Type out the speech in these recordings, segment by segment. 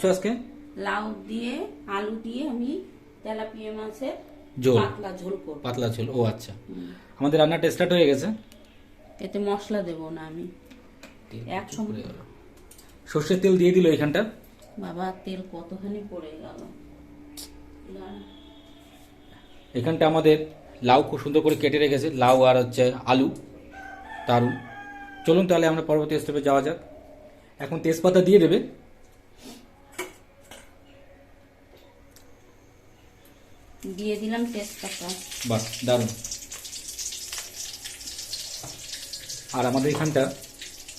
বানাচ্ছ আজকে? লাউ দিয়ে আলু দিয়ে আমি তেলাপিয়া মাছের ঝোল। পাতলা ঝোল করব। পাতলা ছিল ও আচ্ছা। আমাদের রান্নাটা স্টার্ট হয়ে গেছে। এতে মশলা দেব না আমি। এক সঙ্গে সর্ষের তেল দিয়ে দিল এখানটা? বাবা তেল কতখানি পড়ে গেল। এখানটা আমাদের লাউ খুব সুন্দর করে কেটে রেখেছে। লাউ আর হচ্ছে আলু দারুণ চলুন তাহলে আমরা পরবর্তী স্টেপে যাওয়া যাক। এখন তেজপাতা দিয়ে দেবে। দিয়ে দিলাম তেজপাতা। বাস দারুণ আর আমাদের এখানটা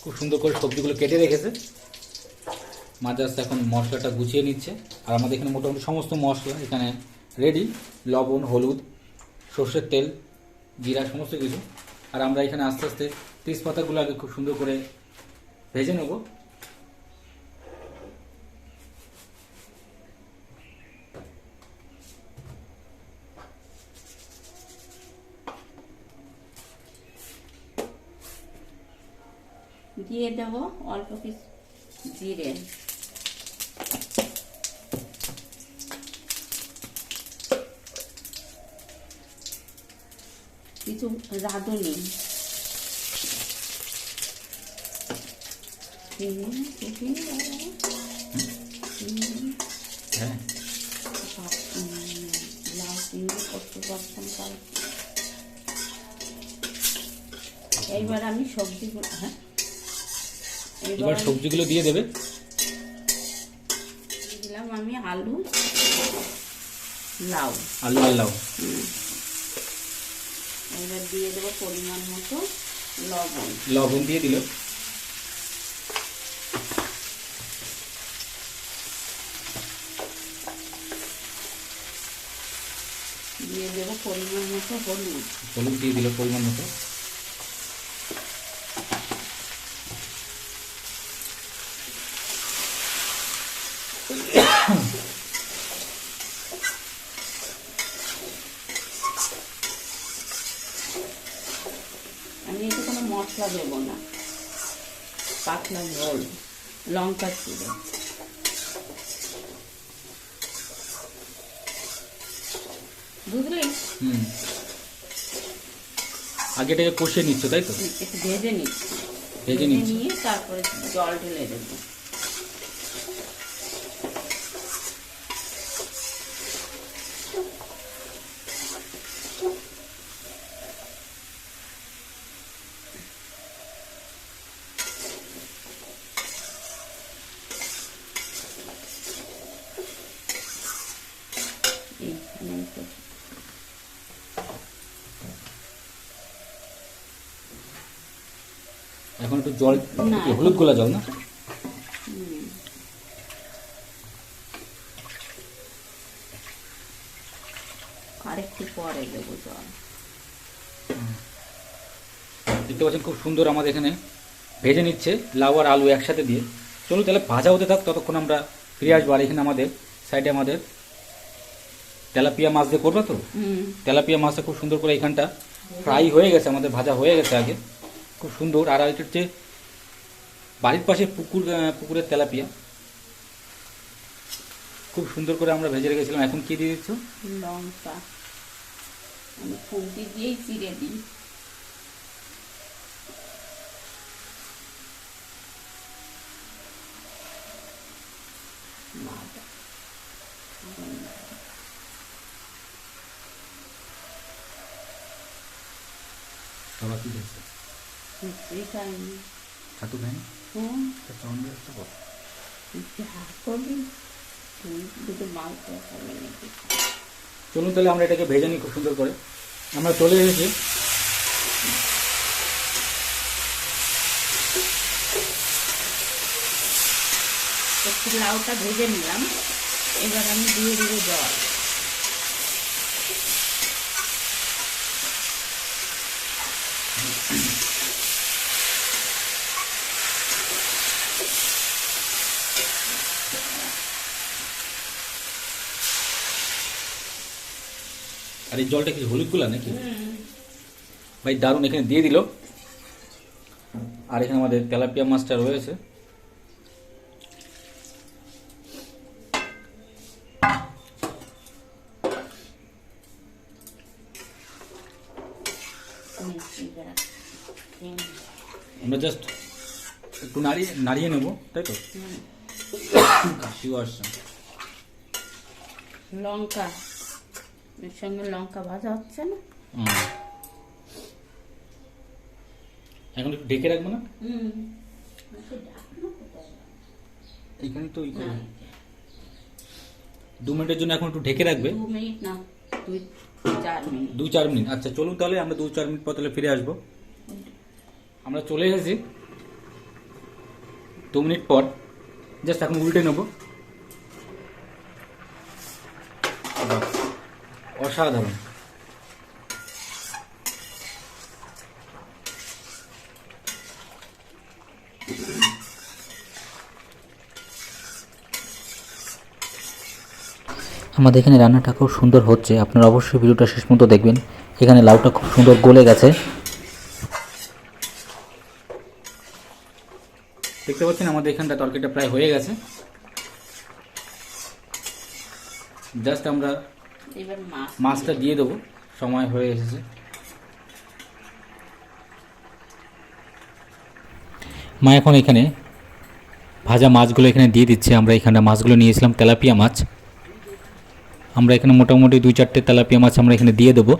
খুব সুন্দর করে সবজিগুলো কেটে রেখেছে। মা জাস্ট এখন মশলাটা গুছিয়ে নিচ্ছে। আর আমাদের এখানে মোটামুটি সমস্ত মশলা, এখানে রেডি, লবণ, হলুদ, সর্ষের তেল, জিরা, সমস্ত কিছু। আর আমরা এখানে আস্তে আস্তে তেজপাতাগুলো আগে খুব সুন্দর করে ভেজে নেব। দিয়ে দেব অল্প কিছু জিরে। কিছু রাঁধুনি। হ্যাঁ। এইবার আমি সবজিগুলো হ্যাঁ? এবার সবজিগুলো দিয়ে দেবে। দিলাম আমি আলু লাউ। আলু আর লাউ। এবার দিয়ে দেবো পরিমাণ মতো লবণ। লবণ দিয়ে দিল। দিয়ে দেবো পরিমাণ মতো হলুদ। হলুদ দিয়ে দিল পরিমাণ মতো আমি এতে কোনো মশলা দেবো না। পাতলা ঝোল লঙ্কা চিড়ে। বুঝলি? আগে এটাকে কষে নিচ্ছ তাই তো? একটু ভেজে নিচ্ছি। ভেজে নিচ্ছি। নিয়ে তারপরে জল ঢেলে দেবো এইখানে তো এখন একটু জল হলুদ গোলা জল না? আরেকটু পরে দেবো জল। দেখতে পাচ্ছেন খুব সুন্দর আমাদের এখানে ভেজে নিচ্ছে লাউ আর আলু একসাথে দিয়ে। চলো তাহলে ভাজা হতে থাক ততক্ষণ আমরা ফিরে আসব। আর এখানে আমাদের সাইডে আমাদের তেলাপিয়া মাছ দিয়ে করবে তো? তেলাপিয়া মাছটা খুব সুন্দর করে এখানটা ফ্রাই হয়ে গেছে আমাদের ভাজা হয়ে গেছে আগে। খুব সুন্দর। আর এটা হচ্ছে বাড়ির পাশে পুকুর পুকুরের তেলাপিয়া। খুব সুন্দর করে আমরা ভেজে রেখেছিলাম। এখন কি দিয়ে দিচ্ছ? লঙ্কা। আমি দিয়েই চিড়ে দিই। দুটো চলুন তাহলে আমরা এটাকে ভেজে নিই খুব সুন্দর করে। আমরা চলে এসেছি। লাউটা ভেজে নিলাম। এবার আমি দিয়ে দেবো জল। আর এই জলটা কি হলুদগুলা নাকি? ভাই দারুণ এখানে দিয়ে দিল। আর এখানে আমাদের তেলাপিয়া মাছটা রয়েছে। আমরা জাস্ট একটু নাড়িয়ে নাড়িয়ে নেব তাই তো? লঙ্কা। এর সঙ্গে লঙ্কা ভাজা হচ্ছে না। এখন একটু ঢেকে রাখব না? হুম। এইখানে তো ওই করে। দু মিনিটের জন্য এখন একটু ঢেকে রাখবে। দু মিনিট না দুই চার মিনিট। দু চার মিনিট। আচ্ছা চলুন তাহলে আমরা দু চার মিনিট পর তাহলে ফিরে আসব। আমরা চলে এসেছি। দু মিনিট পর জাস্ট এখন উল্টে নেব। অসাধারণ। আমাদের এখানে রান্নাটা খুব সুন্দর হচ্ছে। আপনারা অবশ্যই ভিডিওটা শেষ পর্যন্ত দেখবেন। এখানে লাউটা খুব সুন্দর গলে গেছে। দেখতে পাচ্ছেন, আমাদের এখানটা তরকারিটা প্রায় হয়ে গেছে। জাস্ট আমরা এবার মাছ মাছটা দিয়ে দেবো। সময় হয়ে এসেছে। মা এখন এখানে ভাজা মাছগুলো এখানে দিয়ে দিচ্ছে। আমরা এখানে মাছগুলো নিয়েছিলাম তেলাপিয়া মাছ। আমরা এখানে মোটামুটি দুই চারটে তেলাপিয়া মাছ আমরা এখানে দিয়ে দেবো।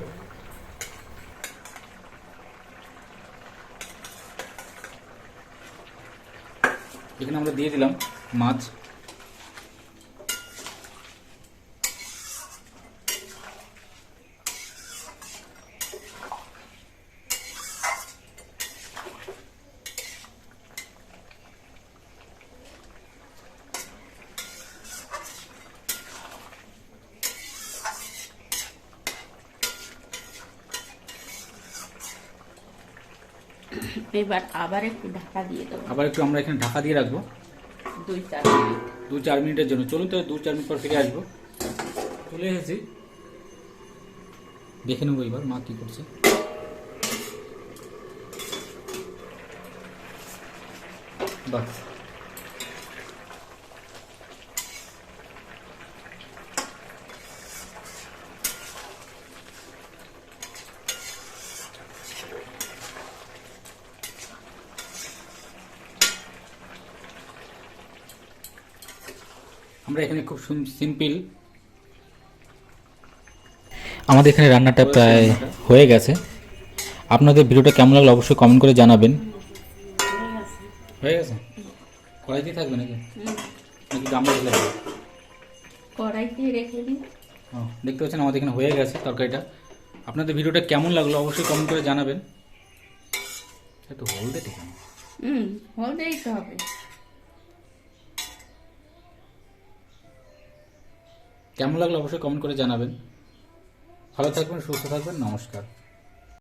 এখানে আমরা দিয়ে দিলাম মাছ। এবার আবার একটু ঢাকা দিয়ে দেবো। আবার একটু আমরা এখানে ঢাকা দিয়ে রাখব। দুই চার মিনিট। দু চার মিনিটের জন্য। চলুন তো দু চার মিনিট পর ফিরে আসব। চলে এসেছি। দেখে নেব এবার মা কি করছে। বাহ। আমরা এখানে খুব সিম্পল। আমাদের এখানে রান্নাটা প্রায় হয়ে গেছে। আপনাদের ভিডিওটা কেমন লাগল অবশ্যই কমেন্ট করে জানাবেন। হয়ে গেছে? কড়াইতেই থাকবে নাকি? নাকি গামলা দেবে? কড়াইতে রেখে ও, দেখতে পাচ্ছেন আমাদের এখানে হয়ে গেছে তরকারিটা। আপনাদের ভিডিওটা কেমন লাগল অবশ্যই কমেন্ট করে জানাবেন। একটু হলদে ঠিক হুম হলেই তো হবে। কেমন লাগল অবশ্যই কমেন্ট করে জানাবেন। ভালো থাকবেন সুস্থ থাকবেন নমস্কার।